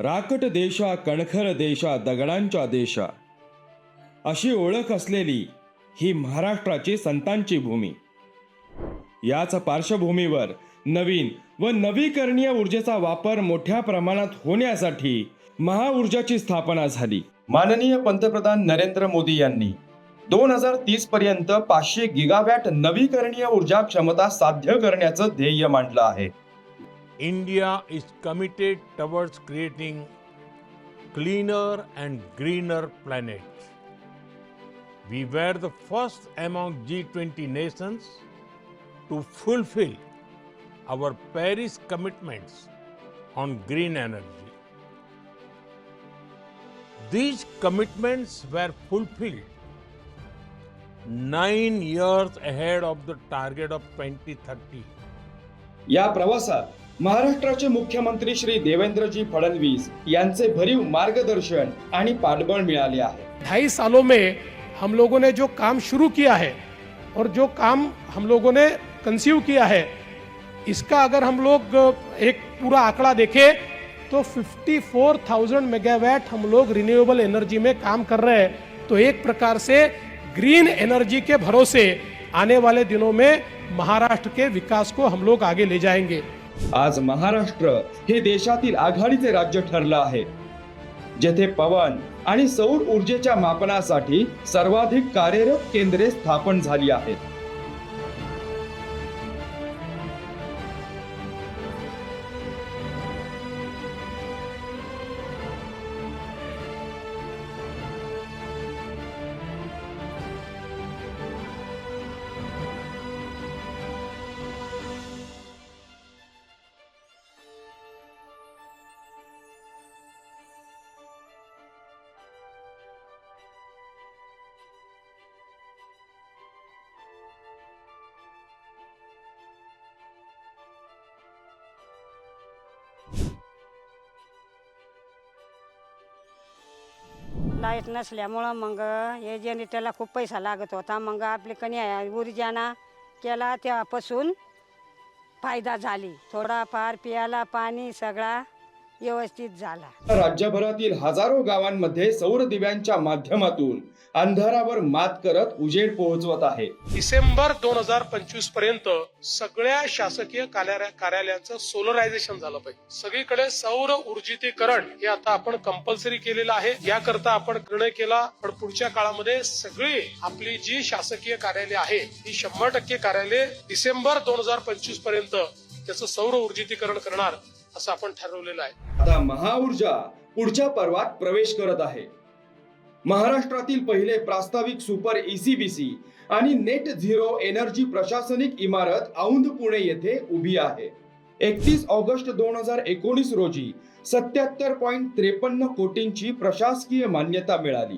राकट देशा कणखर देशा दगडांच्या देशा. अशी ओळख असलेली ही महाराष्ट्राची संतांची भूमी. याच पार्श्वभूमीवर नवीन व नवीकरणीय ऊर्जेचा वापर मोठ्या प्रमाणात होण्यासाठी महाऊर्जाची स्थापना झाली. माननीय पंतप्रधान नरेंद्र मोदी यांनी दोन हजार तीस पर्यंत पाचशे गिगावॅट नवीकरणीय ऊर्जा क्षमता साध्य करण्याचं ध्येय मांडलं आहे. India is committed towards creating cleaner and greener planet. We were the first among G20 nations to fulfill our Paris commitments on green energy. These commitments were fulfilled nine years ahead of the target of 2030. या प्रवासात महाराष्ट्राचे मुख्यमंत्री श्री देवेंद्रजी फडणवीस यांचे भरीव मार्गदर्शन आणि पाठबळ मिळाले आहे. ढाई सालों में हम लोगों ने जो काम शुरू किया है और जो काम हम लोगों ने कंसीव किया है इसका अगर हम लोग एक पूरा आंकड़ा देखें तो 54,000 मेगावाट हम लोग रिन्यूएबल एनर्जी में काम कर रहे हैं। तो एक प्रकार से ग्रीन एनर्जी के भरोसे आने वाले दिनों में महाराष्ट्र के विकास को हम लोग आगे ले जाएँगे। आज महाराष्ट्र हे देशातील आघाडीचे राज्य ठरलं आहे. जेथे पवन आणि सौर ऊर्जेच्या मापनासाठी सर्वाधिक कार्यरत केंद्रे स्थापन झाली आहेत. लाइट नसल्यामुळं मग हे जनरेटरला खूप पैसा लागत होता. मग आपली कणी ऊर्जाना केला तेव्हापासून फायदा झाली. थोडाफार पियाला पाणी सगळा व्यवस्थित झाला. राज्यभरातील हजारो गावांमध्ये सौर दिव्यांच्या माध्यमातून अंधारावर मात करत उजेड पोहोचवत आहे. डिसेंबर दोन हजार पंचवीसपर्यंत सगळ्या शासकीय कार्यालया- कार्यालयांचं सोलरायझेशन झालं पाहिजे. सगळीकडे सौर ऊर्जितीकरण हे आता आपण कंपल्सरी केलेलं आहे. याकरता आपण निर्णय केला पण पुढच्या काळामध्ये सगळी आपली जी शासकीय कार्यालय आहे ही शंभर टक्के कार्यालय डिसेंबर दोन हजार पंचवीसपर्यंत त्याचं सौर ऊर्जितीकरण करणार. असं आपण ठरवलेलं आहे. आता महाऊर्जा पुढच्या पर्वात प्रवेश करत आहे. महाराष्ट्रातील पहिले प्रास्ताविक सुपर ईसीबीसी आणि नेट झिरो एनर्जी प्रशासनिक इमारत औंध पुणे येथे उभी आहे. एकतीस ऑगस्ट दोन हजार एकोणीस रोजी सत्याहत्तर पॉईंट त्रेपन्न कोटींची प्रशासकीय मान्यता मिळाली.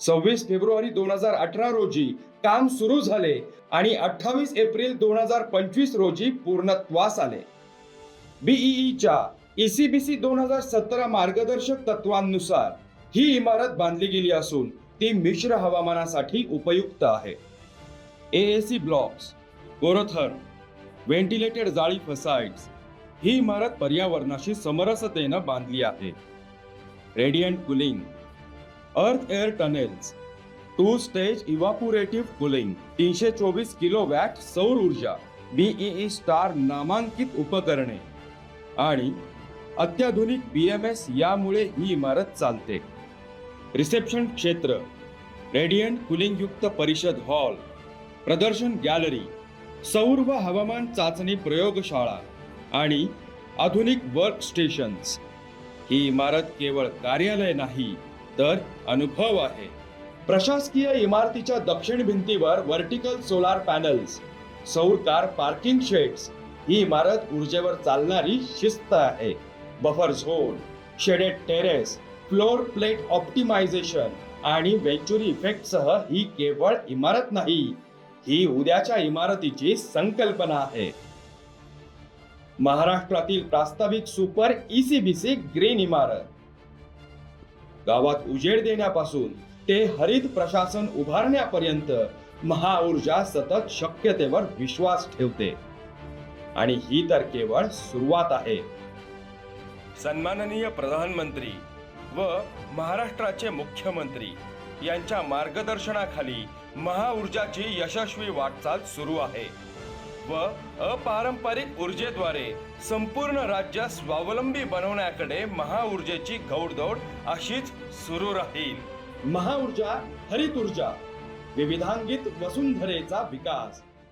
सव्वीस फेब्रुवारी दोन हजार अठरा रोजी काम सुरू झाले आणि अठ्ठावीस एप्रिल दोन हजार पंचवीस रोजी पूर्णत्वास आले. बीईईच्या ईसीबीसी दोन हजार सतरा मार्गदर्शक तत्वांनुसार ही इमारत बांधली गेली असून ती मिश्र हवामानासाठी उपयुक्त आहे. एएसी ब्लॉक्स कोरोथर्म व्हेंटिलेटेड जाळी फसाइड्स ही इमारत पर्यावरणाशी समरसतेनं बांधली आहे. Radiant cooling earth air tunnels two stage evaporative cooling तीनशे चोवीस किलो वॅट सौर ऊर्जा बीईई स्टार नामांकित उपकरणे. आणि अत्याधुनिक बी एम एस यामुळे ही इमारत चालते. रिसेप्शन क्षेत्र रेडियंट कुलिंगयुक्त परिषद हॉल प्रदर्शन गॅलरी सौर व हवामान चाचणी प्रयोगशाळा आणि आधुनिक वर्क स्टेशन्स ही इमारत केवळ कार्यालय नाही तर अनुभव आहे. प्रशासकीय इमारतीच्या दक्षिण भिंतीवर व्हर्टिकल सोलार पॅनल्स सौर कार पार्किंग शेड्स ही इमारत ऊर्जेवर चालणारी शिस्त आहे. Buffer zone shaded terrace floor plate optimisation आणि वेंचुरी इफेक्ट सह ही केवळ इमारत नाही ही उद्याच्या इमारतीची संकल्पना आहे. महाराष्ट्रातील प्रास्ताविक सुपर ईसीबीसी ग्रीन इमारत. गावात उजेड देण्यापासून ते हरित प्रशासन उभारण्यापर्यंत महाऊर्जा सतत शक्यतेवर विश्वास ठेवते. आणि ही तर केवळ सुरुवात आहे. सन्माननीय प्रधानमंत्री व महाराष्ट्राचे मुख्यमंत्री यांच्या मार्गदर्शनाखाली महाऊर्जाची यशस्वी वाटचाल सुरू आहे व अपारंपरिक ऊर्जेद्वारे संपूर्ण राज्य स्वावलंबी बनवण्याकडे महाऊर्जेची घौडदौड अशीच सुरू राहील. महाऊर्जा हरित ऊर्जा विविधांगित वसुंधरेचा विकास.